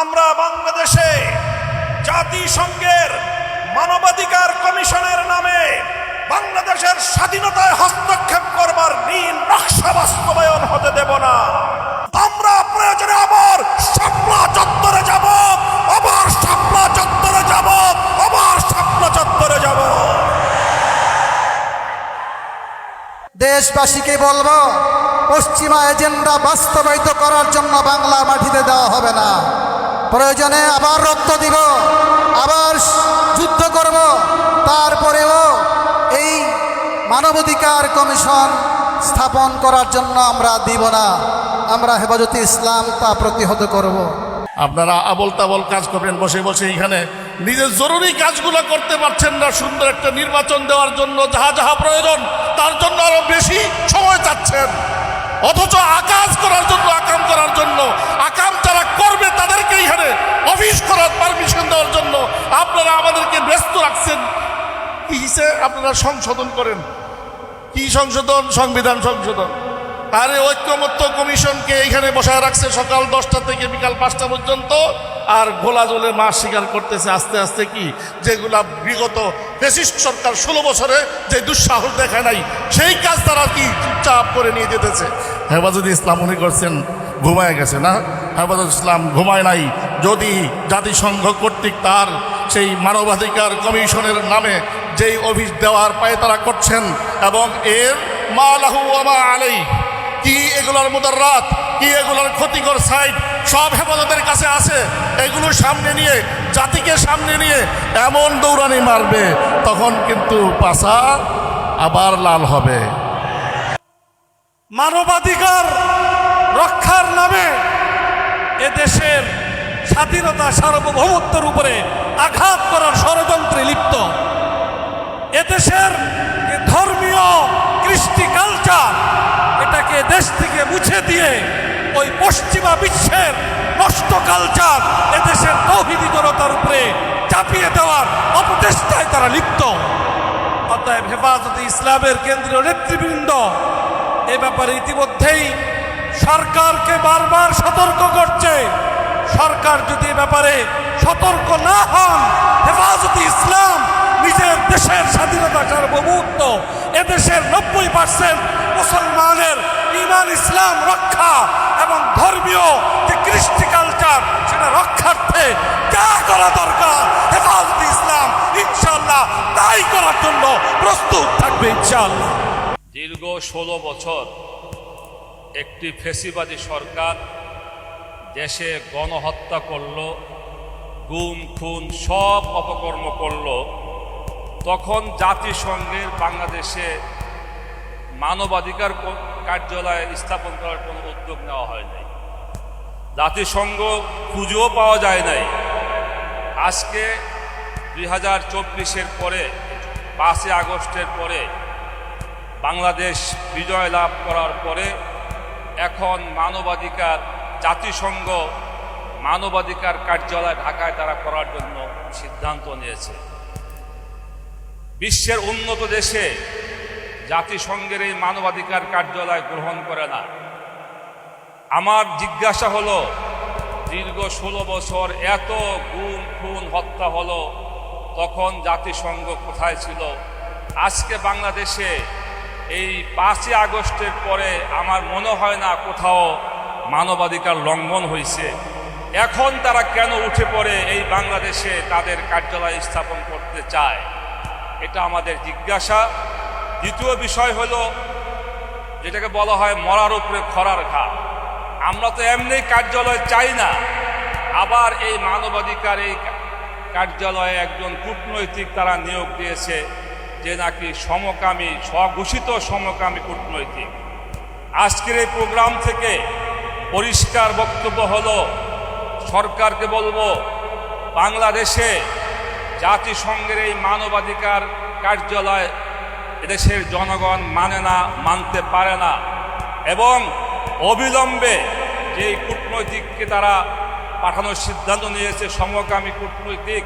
আমরা বাংলাদেশে জাতিসংঘের মানবাধিকার কমিশনের নামে বাংলাদেশের স্বাধীনতায় হস্তক্ষেপ করবার নীল নকশা বাস্তবায়ন হতে দেব না। আমরা প্রয়োজনে আবার শাপলা চত্বরে যাব, আবার শাপলা চত্বরে যাব, আবার শাপলা চত্বরে যাব। দেশবাসীকে বলব, পশ্চিমা এজেন্ডা বাস্তবায়িত করার জন্য বাংলা মাটিতে দেওয়া হবে না। প্রয়োজনে আবার রক্ত দিব, আবার যুদ্ধ করব। তারপরেও এই মানবাধিকার কমিশন স্থাপন করার জন্য আমরা দিব না। আমরা হেফাজতে ইসলাম তা প্রতিহত করব। আপনারা আবল তাবল কাজ করবেন, বসে বসে এখানে। নিজের জরুরি কাজগুলো করতে পারছেন না, সুন্দর একটা নির্বাচন দেওয়ার জন্য, যাহা যাহা প্রয়োজন, তার জন্য আরও বেশি সময় চাচ্ছেন। অথচ আকাশ করার জন্য, আকাম করার জন্য, আকাম যারা করবে তাদেরকে এখানে অফিস করার পারমিশন দেওয়ার জন্য আপনারা আমাদেরকে ব্যস্ত রাখছেন। কি হিসেবে আপনারা সংশোধন করেন। কি সংশোধন? সংবিধান সংশোধন। আরে ঐক্যমত্য কমিশনকে এখানে বসায় রাখছে সকাল দশটা থেকে বিকাল পাঁচটা পর্যন্ত। আর গোলা জলে মাছ শিকার করতেছে আস্তে আস্তে কি? যেগুলা বিগত ফেসিস্ট সরকার ষোলো বছরে যে দুঃসাহস দেখায় নাই, সেই কাজ তারা কি চুপচাপ করে নিয়ে যেতেছে? হেফাজত ইসলাম মনে করছেন ঘুমায় গেছে না? হেফাজত ইসলাম ঘুমায় নাই। যদি জাতিসংঘ কর্তৃক তার সেই মানবাধিকার কমিশনের নামে যেই অফিস দেওয়ার পায়ে তারা করছেন এবং এর মা লাহু আমা আলাই কি এগুলোর মুদাররাত? কি এগুলোর ক্ষতিকর সাইড সব হেফাজতের কাছে আছে। এগুলো সামনে নিয়ে, জাতিকে সামনে নিয়ে এমন দৌড়ানি মারবে, তখন কিন্তু পাশা আবার লাল হবে। মানবাধিকার রক্ষার নামে এদেশের স্বাধীনতা সার্বভৌমত্বের উপরে আঘাত করার ষড়যন্ত্রে লিপ্ত। এদেশের ধর্মীয় কৃষ্টি কালচার এটাকে দেশ থেকে মুছে দিয়ে ওই পশ্চিমা বিশ্বের নষ্ট কালচার এদেশের তৌহিদি জনতার উপরে চাপিয়ে দেওয়ার অপচেষ্টায় তারা লিপ্ত। অতএব হেফাজতে ইসলামের কেন্দ্রীয় নেতৃবৃন্দ, এ ব্যাপারে ইতিমধ্যেই সরকারকে বারবার সতর্ক করছে। সরকার যদি ব্যাপারে সতর্ক না হন, হেফাজতে ইসলাম নিজের দেশের স্বাধীনতা সার্বভৌমত্ব এদেশের নব্বই পার্সেন্ট মুসলমানের ইমান ইসলাম, রক্ষা এবং ধর্মীয় যে কৃষ্টি কালচার সেটা রক্ষার্থে যা করা দরকার, হেফাজতে ইসলাম ইনশাল্লাহ তাই করার জন্য প্রস্তুত থাকবে ইনশাল্লাহ দীর্ঘ ষোলো বছর একটি ফেসিবাদী সরকার দেশে গণহত্যা করল, গুম, খুন, সব অপকর্ম করল। তখন জাতিসংঘের বাংলাদেশে মানবাধিকার কার্যালয় স্থাপন করার কোনো উদ্যোগ নেওয়া হয় নাই। জাতিসংঘ খুঁজেও পাওয়া যায় নাই। আজকে দুই হাজার চব্বিশের পরে, পাঁচই আগস্টের পরে, বাংলাদেশ বিজয় লাভ করার পরে এখন মানবাধিকার, জাতিসংঘ মানবাধিকার কার্যালয় ঢাকায় তারা করার জন্য সিদ্ধান্ত নিয়েছে। বিশ্বের উন্নত দেশে জাতিসংঘের এই মানবাধিকার কার্যালয় গ্রহণ করে না। আমার জিজ্ঞাসা হলো, দীর্ঘ ষোলো বছর এত গুম, খুন, হত্যা হলো, তখন জাতিসংঘ কোথায় ছিল? আজকে বাংলাদেশে এই পাঁচই আগস্টের পরে আমার মনে হয় না কোথাও মানবাধিকার লঙ্ঘন হয়েছে। এখন তারা কেন উঠে পড়ে এই বাংলাদেশে তাদের কার্যালয় স্থাপন করতে চায়? এটা আমাদের জিজ্ঞাসা। দ্বিতীয় বিষয় হল, যেটাকে বলা হয় মরার উপরে খরার ঘা আমরা তো এমনি কার্যালয় চাই না। আবার এই মানবাধিকার এই কার্যালয়ে একজন কূটনৈতিক তারা নিয়োগ দিয়েছে, যে নাকি সমকামী, স্বঘোষিত সমকামী কূটনৈতিক। আজকের এই প্রোগ্রাম থেকে পরিষ্কার বক্তব্য হলো, সরকারকে বলব, বাংলাদেশে জাতিসংঘের এই মানবাধিকার কার্যালয় এদেশের জনগণ মানে না, মানতে পারে না। এবং অবিলম্বে যে কূটনৈতিককে তারা পাঠানোর সিদ্ধান্ত নিয়েছে, সমকামী কূটনৈতিক,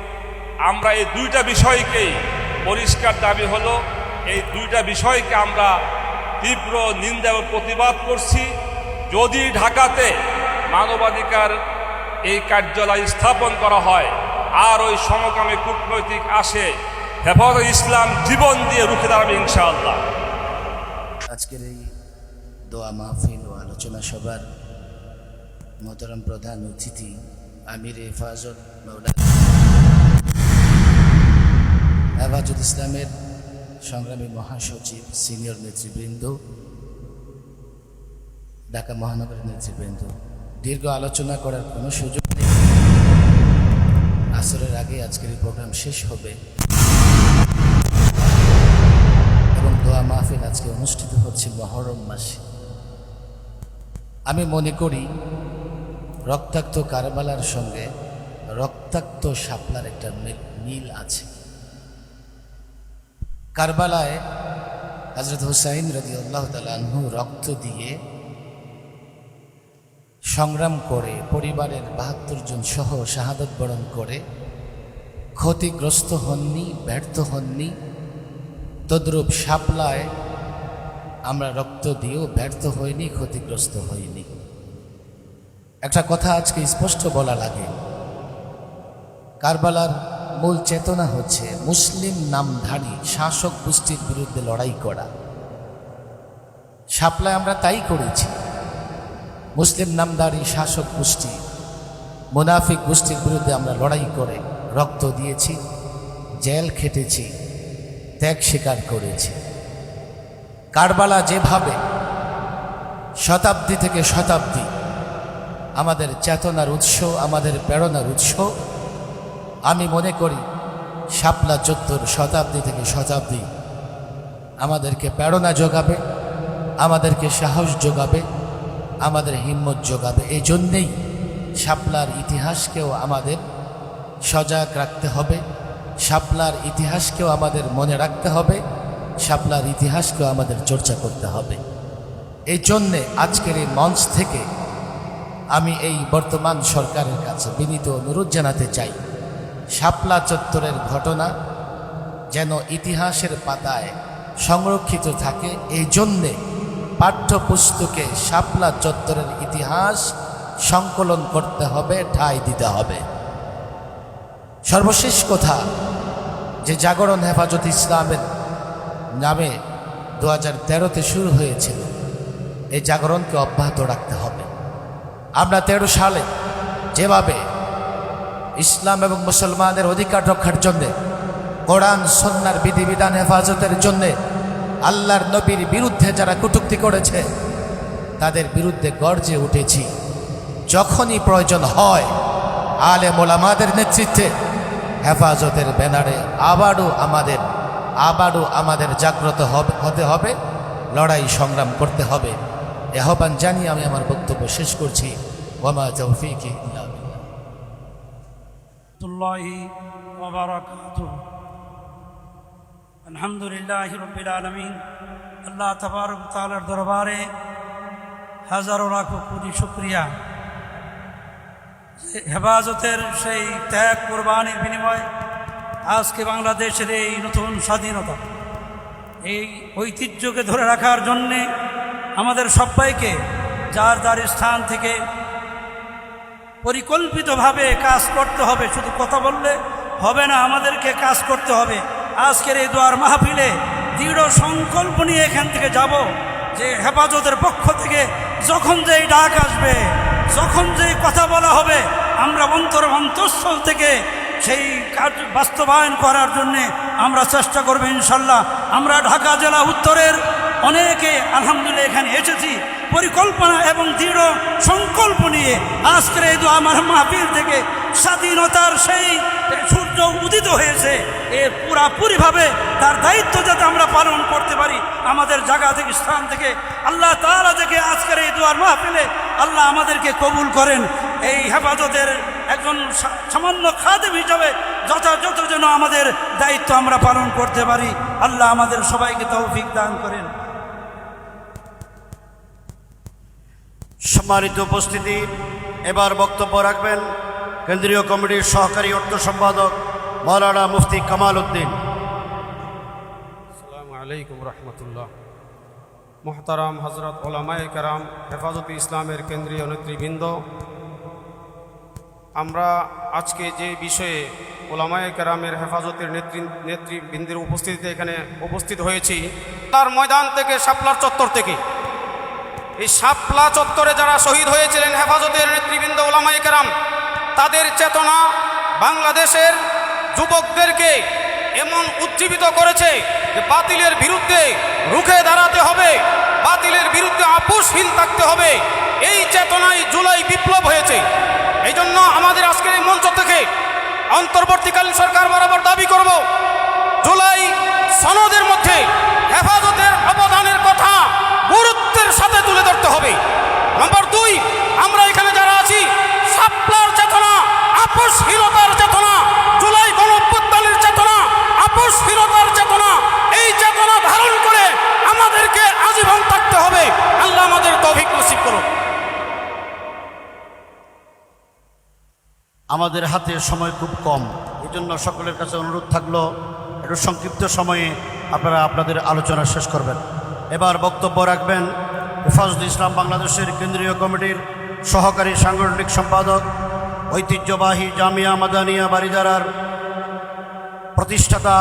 আমরা এই দুইটা বিষয়কেই পরিষ্কার দাবি হলো। এই দুইটা বিষয়কে আমরা তীব্র নিন্দা এবং প্রতিবাদ করছি। যদি ঢাকাতে মানবাধিকার এই কার্যালয় স্থাপন করা হয় আর ওই সমকামী কূটনৈতিক আসে। হেফাজত ইসলাম জীবন দিয়ে রুখে দাঁড়াবে ইনশাআল্লাহ। আজকের এই দোয়া মাহফিল ও আলোচনা সভার মোহতরম প্রধান অতিথি আমির হেফাজত হেফাজত ইসলামের সংগ্রামী মহাসচিব, সিনিয়র নেতৃবৃন্দ, ঢাকা মহানগরের নেতৃবৃন্দ, দীর্ঘ আলোচনা করার কোনো সুযোগ আসরের আগে আজকের এই প্রোগ্রাম শেষ হবে। এবং দোয়া মাহফিল আজকে অনুষ্ঠিত হচ্ছে মহরম মাসে। আমি মনে করি, রক্তাক্ত কারবালার সঙ্গে রক্তাক্ত শাপলার একটা মিল- আছে। কারবালায় হজরত হুসাইন রদি আল্লাহ তালু রক্ত দিয়ে সংগ্রাম করে, পরিবারের বাহাত্তর জন সহ শাহাদত বরণ করে, ক্ষতিগ্রস্ত হননি, ব্যর্থ হননি, তদ্রূপ সাপলায় আমরা রক্ত দিয়েও ব্যর্থ হইনি, ক্ষতিগ্রস্ত হইনি। একটা কথা আজকে স্পষ্ট বলা লাগে। কারবালার মূল চেতনা হচ্ছে মুসলিম নামধারী শাসক গোষ্ঠীর বিরুদ্ধে লড়াই করা। সাপলায় আমরা তাই করেছি। মুসলিম নামধারী শাসক গোষ্ঠী, মুনাফিক গোষ্ঠীর বিরুদ্ধে আমরা লড়াই করে রক্ত দিয়েছি, জেল খেটেছি, ত্যাগ স্বীকার করেছি। কারবালা যেভাবে শতাব্দী থেকে শতাব্দী আমাদের চেতনার উৎস, আমাদের প্রেরণার উৎস, আমি মনে করি শাপলা চত্বর শতাব্দী থেকে শতাব্দী আমাদেরকে প্রেরণা যোগাবে, আমাদেরকে সাহস যোগাবে আমাদের হিম্মত যোগাবে। এই জন্যেই শাপলার ইতিহাসকেও আমাদের সজাগ রাখতে হবে। শাপলার ইতিহাসকেও আমাদের মনে রাখতে হবে। শাপলার ইতিহাসকেও আমাদের চর্চা করতে হবে। এই জন্যে আজকের এই মঞ্চ থেকে আমি এই বর্তমান সরকারের কাছে বিনীত অনুরোধ জানাতে চাই, শাপলা চত্বরের ঘটনা যেন ইতিহাসের পাতায় সংরক্ষিত থাকে। এই জন্যে পাঠ্যপুস্তকে শাপলা চত্বরের ইতিহাস সংকলন করতে হবে, ঠাঁই দিতে হবে। সর্বশেষ কথা, যে জাগরণ হেফাজত ইসলামের নামে দু হাজার তেরোতে শুরু হয়েছিল, এই জাগরণকে অব্যাহত রাখতে হবে। আমরা তেরো সালে যেভাবে ইসলাম এবং মুসলমানদের অধিকার রক্ষার জন্যে কোরআন সন্ন্যার বিধিবিধান হেফাজতের জন্যে আল্লাহর নবীর বিরুদ্ধে যারা কটূক্তি করেছে, তাদের বিরুদ্ধে গর্জে উঠেছি। যখনই প্রয়োজন হয় আলে মোলামাদের নেতৃত্বে, হেফাজতের ব্যানারে আবারও আমাদের আবারও আমাদের জাগ্রত হতে হবে, লড়াই সংগ্রাম করতে হবে। আহ্বান জানিয়ে আমি আমার বক্তব্য শেষ করছি। ওমা তৌফিক আলহামদুলিল্লাহ রবিল আলমিন। আল্লাহ তবারক তালার দরবারে হাজারো লাখ কোটি শুক্রিয়া। হেফাজতের সেই ত্যাগ কোরবানির বিনিময় আজকে বাংলাদেশের এই নতুন স্বাধীনতা, এই ঐতিহ্যকে ধরে রাখার জন্যে আমাদের সবাইকে যার যার স্থান থেকে পরিকল্পিতভাবে কাজ করতে হবে, শুধু কথা বললে হবে না, আমাদেরকে কাজ করতে হবে। আজকের এই দোয়ার মাহফিলে দৃঢ় সংকল্প নিয়ে এখান থেকে যাব যে হেফাজতের পক্ষ থেকে যখন যেই ডাক আসবে, যখন যেই কথা বলা হবে, আমরা অন্তর অন্তঃস্থল থেকে সেই কাজ বাস্তবায়ন করার জন্যে আমরা চেষ্টা করব ইনশাল্লাহ। আমরা ঢাকা জেলা উত্তরের অনেকে আলহামদুলিল্লাহ এখানে এসেছি। পরিকল্পনা এবং দৃঢ় সংকল্প নিয়ে আজকের এই দোয়া আমার মাহফিল থেকে স্বাধীনতার সেই সূর্য উদিত হয়েছে। এ পুরাপুরিভাবে তার দায়িত্ব যাতে আমরা পালন করতে পারি, আমাদের জায়গা থেকে, স্থান থেকে। আল্লাহ তাআলা থেকে আজকের এই দোয়ার মাহফিলে আল্লাহ আমাদেরকে কবুল করেন। এই হেফাজতের একজন সামান্য খাদেম হিসাবে যথাযথ যেন আমাদের দায়িত্ব আমরা পালন করতে পারি। আল্লাহ আমাদের সবাইকে তৌফিক দান করেন। সম্মানিত উপস্থিতি, এবার বক্তব্য রাখবেন কেন্দ্রীয় কমিটির সহকারী অর্থ সম্পাদক মৌলানা মুফতি কামাল উদ্দিন। আলাইকুম রহমতুল্লাহ। মোহতারাম হজরত ওলামায় কারাম হেফাজত ইসলামের কেন্দ্রীয় নেতৃবৃন্দ, আমরা আজকে যে বিষয়ে ওলামায়ে কারামের হেফাজতের নেত্রী নেতৃবৃন্দের উপস্থিতিতে এখানে উপস্থিত হয়েছি, তার ময়দান থেকে শাপলার চত্বর থেকে। এই শাপলা চত্বরে যারা শহীদ হয়েছিলেন হেফাজতের নেতৃবৃন্দ ওলামায়ে কেরাম, তাদের চেতনা বাংলাদেশের যুবকদেরকে এমন উজ্জীবিত করেছে যে বাতিলের বিরুদ্ধে রুখে দাঁড়াতে হবে, বাতিলের বিরুদ্ধে আপোষহীন থাকতে হবে। এই চেতনায় জুলাই বিপ্লব হয়েছে। এই জন্য আমাদের আজকের এই মঞ্চ থেকে অন্তর্বর্তীকালীন সরকার বরাবর দাবি করব, জুলাই সনদের মধ্যে হেফাজতের অবদানের কথা গুরুত্বের সাথে তুলে ধরতে হবে। নম্বর দুই, আমরা এখানে যারা আছি, সাপলার চেতনা, আপোষহীনতার চেতনা, জুলাই গণঅভ্যুত্থানের চেতনা, আপোষহীনতার চেতনা, এই চেতনা ধারণ করে আমাদেরকে আজীবন থাকতে হবে। আল্লাহ আমাদের তৌফিক নসিব করুন। আমাদের হাতে সময় খুব কম। এই জন্য সকলের কাছে অনুরোধ থাকল, একটু সংক্ষিপ্ত সময়ে আপনারা আপনাদের আলোচনা শেষ করবেন। এবার বক্তব্য রাখবেন হেফাজুল ইসলাম বাংলাদেশের কেন্দ্রীয় কমিটির সহকারী সাংগঠনিক সম্পাদক, ঐতিহ্যবাহী জামিয়া মাদানিয়া বারিদারার প্রতিষ্ঠাতা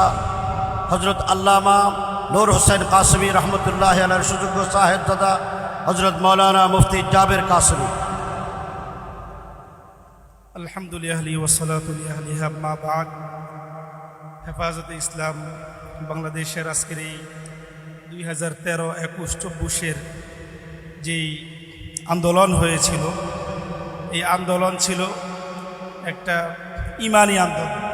হজরত আল্লামা নূর হোসেন কাসমি রহমতুল্লাহ আলার সুযোগ্য সাহেব দাদা হজরত মৌলানা মুফতি জাবের কাসমি। আলহামদুলিল্লাহ ওসলাতুলিয়াহ আম্মা বাদ। হেফাজতে ইসলাম বাংলাদেশের আজকের এই দুই হাজার তেরো একুশ চব্বিশের যেই আন্দোলন হয়েছিল এই আন্দোলন ছিল একটা ইমানি আন্দোলন।